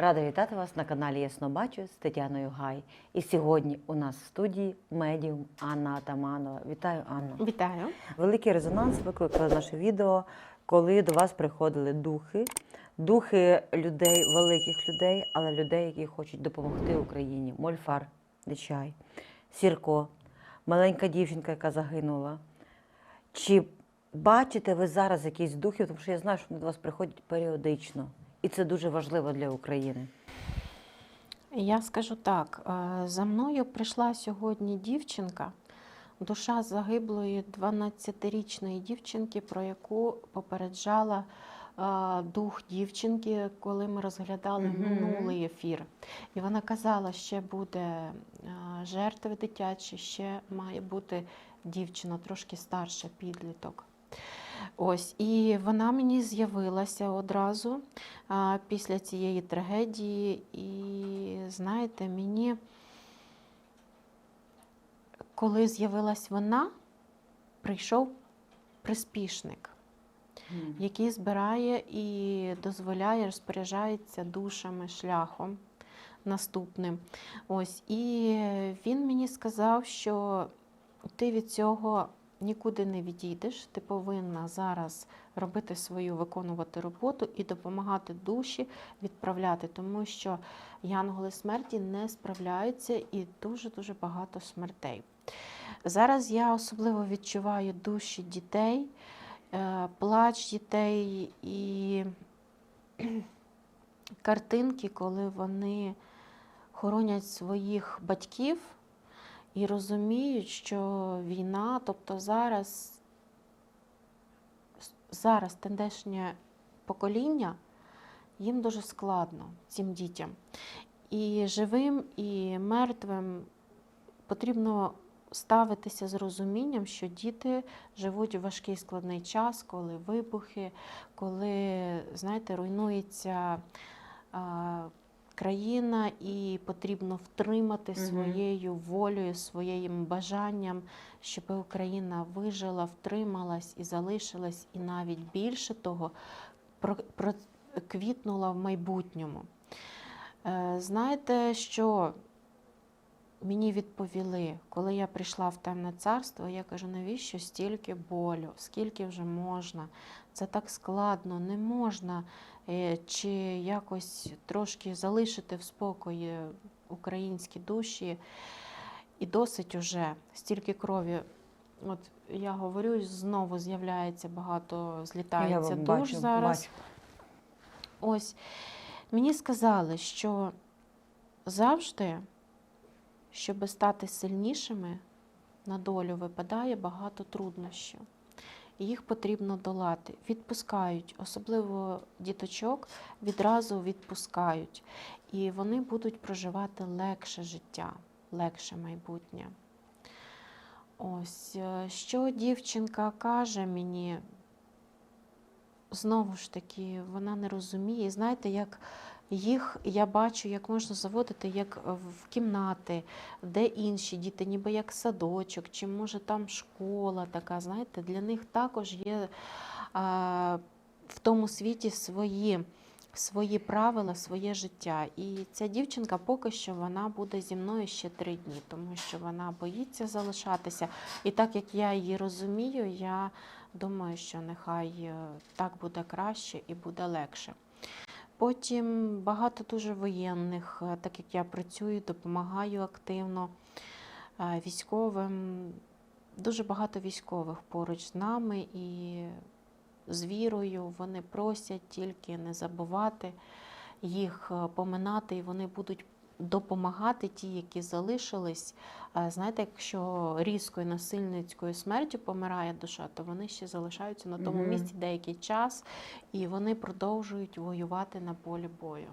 Рада вітати вас на каналі Ясно Бачу з Тетяною Гай. І сьогодні у нас в студії медіум Анна Атаманова. Вітаю, Анна. Вітаю. Великий резонанс викликало наше відео, коли до вас приходили духи, духи людей, великих людей, але людей, які хочуть допомогти Україні. Мольфар, Дичай, Сірко, маленька дівчинка, яка загинула. Чи бачите ви зараз якісь духів? Тому що я знаю, що вони до вас приходять періодично. І це дуже важливо для України. Я скажу так: е, за мною прийшла сьогодні дівчинка, душа загиблої 12-річної дівчинки, про яку попереджала е, дух дівчинки, коли ми розглядали Мгм. минулий ефір. І вона казала, ще буде е, жертви дитячі, ще має бути дівчина трошки старша, підліток. Ось, і вона мені з'явилася одразу а, після цієї трагедії. І знаєте, мені, коли з'явилась вона, прийшов приспішник, який збирає і дозволяє, розпоряджається душами, шляхом наступним. Ось, і він мені сказав, що ти від цього нікуди не відійдеш, ти повинна зараз робити свою, виконувати роботу і допомагати душі відправляти, тому що янголи смерті не справляються і дуже-дуже багато смертей. Зараз я особливо відчуваю душі дітей, е, плач дітей і картинки, коли вони хоронять своїх батьків і розуміють, що війна, тобто зараз, зараз тендешнє покоління, їм дуже складно цим дітям. І живим, і мертвим потрібно ставитися з розумінням, що діти живуть у важкий складний час, коли вибухи, коли, знаєте, руйнується країна, і потрібно втримати своєю волею, своїм бажанням, щоб Україна вижила, втрималась і залишилась, і навіть більше того, про- проквітнула в майбутньому. Е, Знаєте, що мені відповіли, коли я прийшла в темне царство, я кажу, навіщо стільки болю, скільки вже можна? Це так складно, не можна чи якось трошки залишити в спокої українські душі. І досить уже стільки крові. От я говорю, знову з'являється багато, злітається душ бачу, зараз. бачу. Ось мені сказали, що завжди, щоб стати сильнішими, на долю випадає багато труднощів. Їх потрібно долати. Відпускають, особливо діточок відразу відпускають. І вони будуть проживати легше життя, легше майбутнє. Ось, е, що дівчинка каже мені, знову ж таки, вона не розуміє. Знаєте, як їх я бачу, як можна заводити як в кімнати, де інші діти, ніби як садочок, чи може там школа така. Знаєте, для них також є а, в тому світі свої. Свої правила, своє життя. І ця дівчинка поки що вона буде зі мною ще три дні, тому що вона боїться залишатися. І так як я її розумію, я думаю, що нехай е, так буде краще і буде легше. Потім багато дуже воєнних, е, так як я працюю, допомагаю активно е, військовим. Дуже багато військових поруч з нами і з вірою вони просять тільки не забувати їх е, поминати, і вони будуть допомагати ті, які залишились. Е, Знаєте, якщо різкою насильницькою смертю помирає душа, то вони ще залишаються на тому місці деякий час, і вони продовжують воювати на полі бою.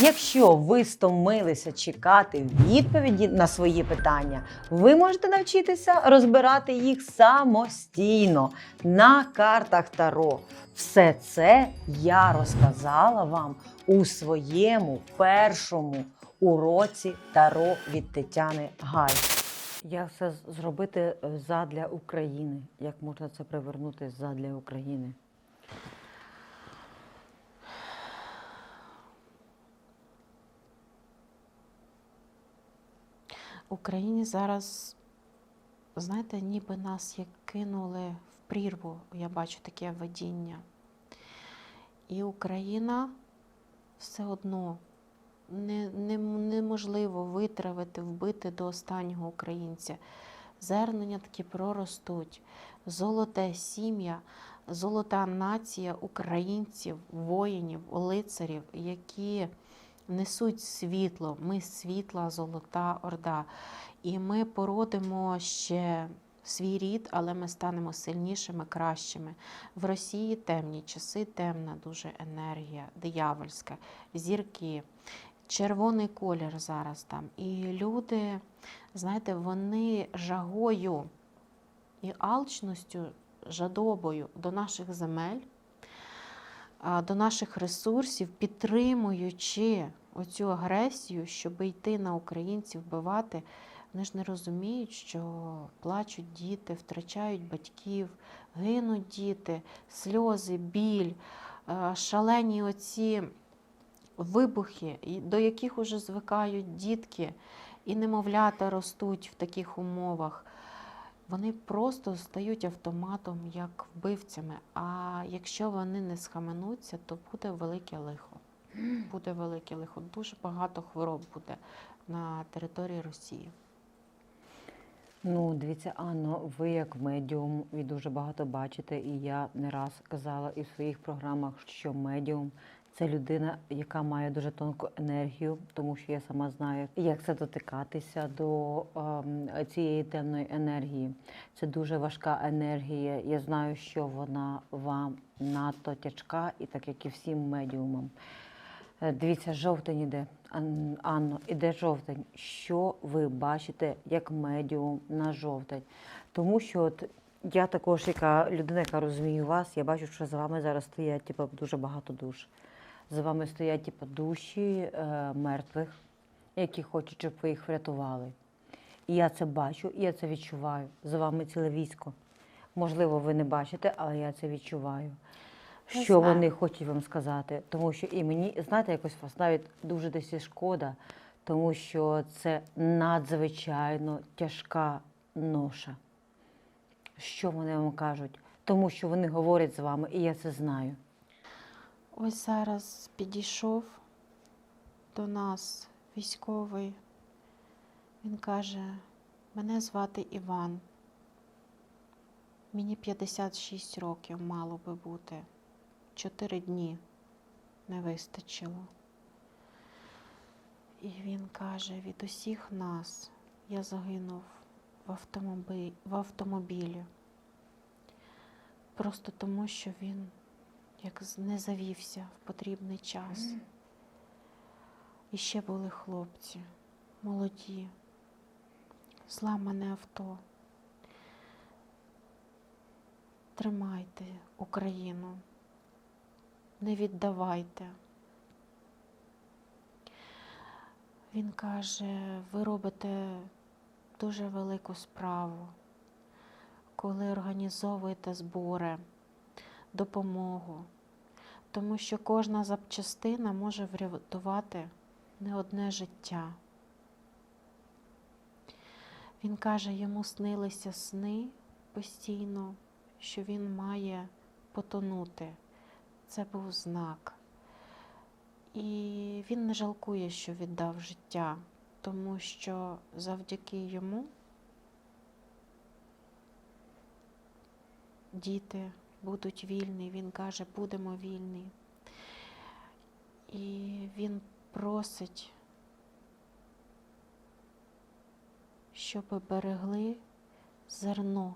Якщо ви стомилися чекати відповіді на свої питання, ви можете навчитися розбирати їх самостійно на картах Таро. Все це я розказала вам у своєму першому уроці Таро від Тетяни Гай. Як це зробити е, задля України? Як можна це привернути задля України? Україні зараз, знаєте, ніби нас як кинули в прірву. Я бачу таке видіння. І Україна все одно не, не, неможливо витравити, вбити до останнього українця. Зернення таки проростуть. Золоте сім'я, золота нація українців, воїнів, лицарів, які несуть світло. Ми світла, золота орда. І ми породимо ще свій рід, але ми станемо сильнішими, кращими. В Росії темні часи, темна дуже енергія, диявольська, зірки, червоний колір зараз там. І люди, знаєте, вони жагою і алчністю, жадобою до наших земель, до наших ресурсів, підтримуючи оцю агресію, щоб йти на українців, вбивати. Вони ж не розуміють, що плачуть діти, втрачають батьків, гинуть діти, сльози, біль, шалені оці вибухи, до яких уже звикають дітки, і немовлята ростуть в таких умовах. Вони просто стають автоматом як вбивцями. А якщо вони не схаменуться, то буде велике лихо. Буде велике лихо. Дуже багато хвороб буде на території Росії. Ну, дивіться, Анно, ви як медіум, ви дуже багато бачите, і я не раз казала і в своїх програмах, що медіум це людина, яка має дуже тонку енергію, тому що я сама знаю, як це дотикатися до ем, цієї темної енергії. Це дуже важка енергія. Я знаю, що вона вам надто тяжка, і так як і всім медіумам. Е, Дивіться, жовтень іде. Анно, іде жовтень. Що ви бачите як медіум на жовтень? Тому що от я також, яка людина, яка розуміє вас, я бачу, що за вами зараз стоять типу, дуже багато душ. За вами стоять типу, душі е, мертвих, які хочуть, щоб ви їх врятували. І я це бачу, і я це відчуваю. За вами ціле військо. Можливо, ви не бачите, але я це відчуваю. Не Що знаю. вони хочуть вам сказати? Тому що і мені, знаєте, якось вас навіть дуже десь і шкода, тому що це надзвичайно тяжка ноша. Що вони вам кажуть? Тому що вони говорять з вами, і я це знаю. Ось зараз підійшов до нас військовий. Він каже: мене звати Іван. Мені 56 років мало би бути. Чотири дні не вистачило. І він каже: від усіх нас я загинув в, автомобі... в автомобілі. Просто тому, що він як не завівся в потрібний час. І ще були хлопці, молоді, зламане авто. Тримайте Україну, не віддавайте. Він каже, ви робите дуже велику справу, коли організовуєте збори допомогу, тому що кожна запчастина може врятувати не одне життя. Він каже, йому снилися сни постійно, що він має потонути. Це був знак. І він не жалкує, що віддав життя, тому що завдяки йому діти будуть вільні. Він каже, будемо вільні. І він просить, щоб берегли зерно.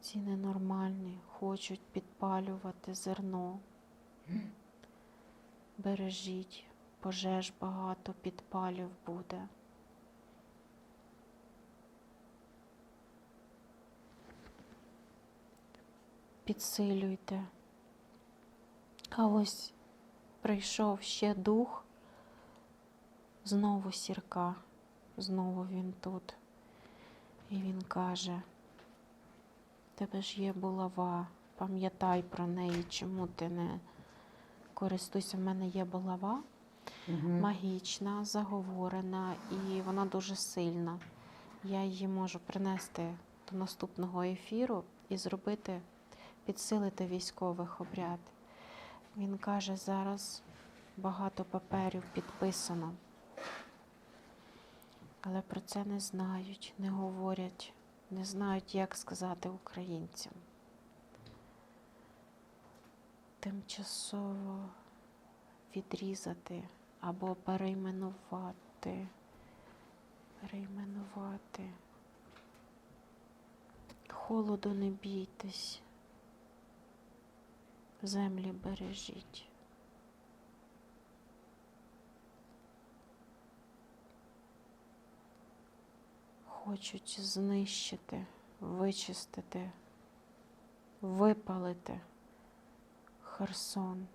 Ці ненормальні хочуть підпалювати зерно. Бережіть, пожеж багато підпалів буде. Підсилюйте. А ось прийшов ще дух, знову сірка, знову він тут. І він каже: «В тебе ж є булава, пам'ятай про неї, чому ти не користуйся, в мене є булава, Мгм. магічна, заговорена і вона дуже сильна. Я її можу принести до наступного ефіру і зробити, підсилити військових обряд. Він каже, зараз багато паперів підписано, але про це не знають, не говорять, не знають, як сказати українцям. Тимчасово відрізати або перейменувати. Перейменувати. Холоду не бійтесь. Землі бережіть. Хочуть знищити, вичистити, випалити Херсон.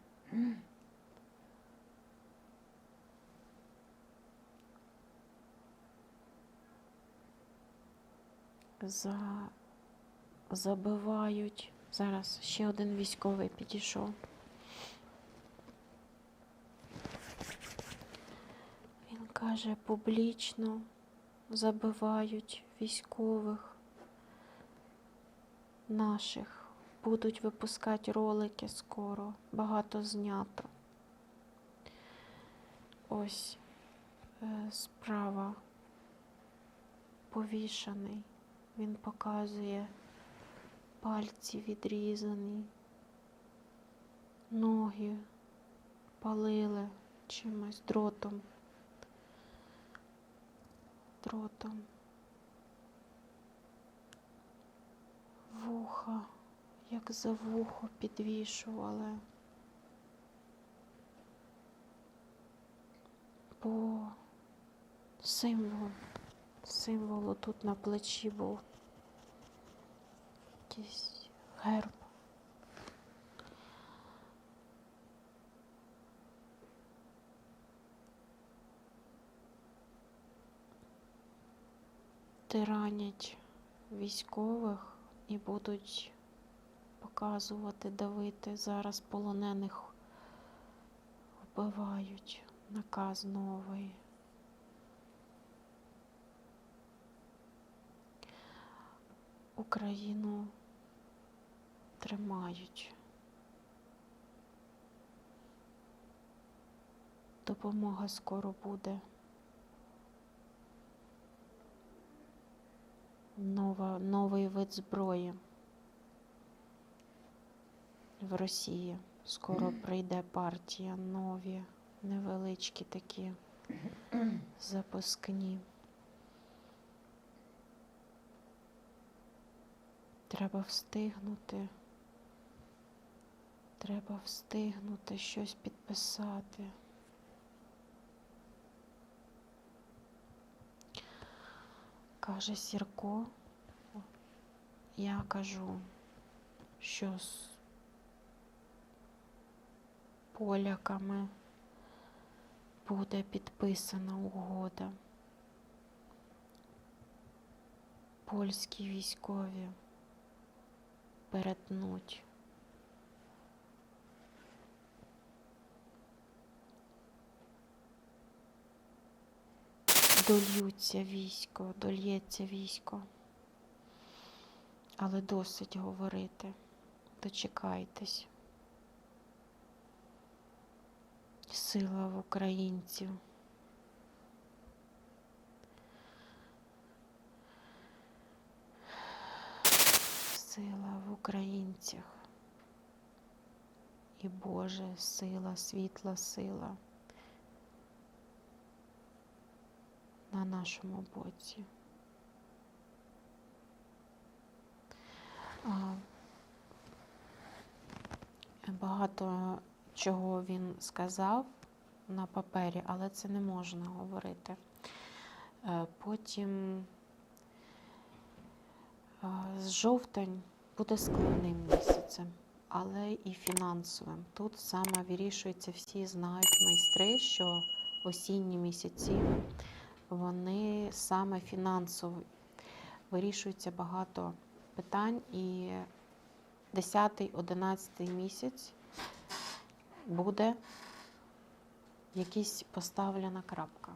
За... Забивають. Зараз ще один військовий підійшов. Він каже, публічно забивають військових наших. Будуть випускати ролики скоро. Багато знято. Ось е, справа. Повішаний. Він показує пальці відрізані, ноги палили чимось дротом. Дротом. Вуха, як за вухо підвішували. По символ, символу тут на плечі був якийсь герб. Тиранять військових і будуть показувати, давити. Зараз полонених вбивають. Наказ новий. Україну тримають. Допомога скоро буде. Нова, новий вид зброї в Росії. Скоро прийде партія, нові, невеличкі такі запускні. Треба встигнути. Треба встигнути щось підписати. Каже Сірко, я кажу, що з поляками буде підписана угода. Польські військові перетнуть. Дольються військо, дольється військо. Але досить говорити. Дочекайтесь. Сила в українців. Сила в українцях. І Боже сила, світла сила на нашому боці. Багато чого він сказав на папері, але це не можна говорити. Е, Потім е, з жовтень буде складним місяцем, але і фінансовим. Тут саме вирішується, всі знають майстри, що осінні місяці вони саме фінансово вирішується багато питань і 10-11 місяць буде якась поставлена крапка.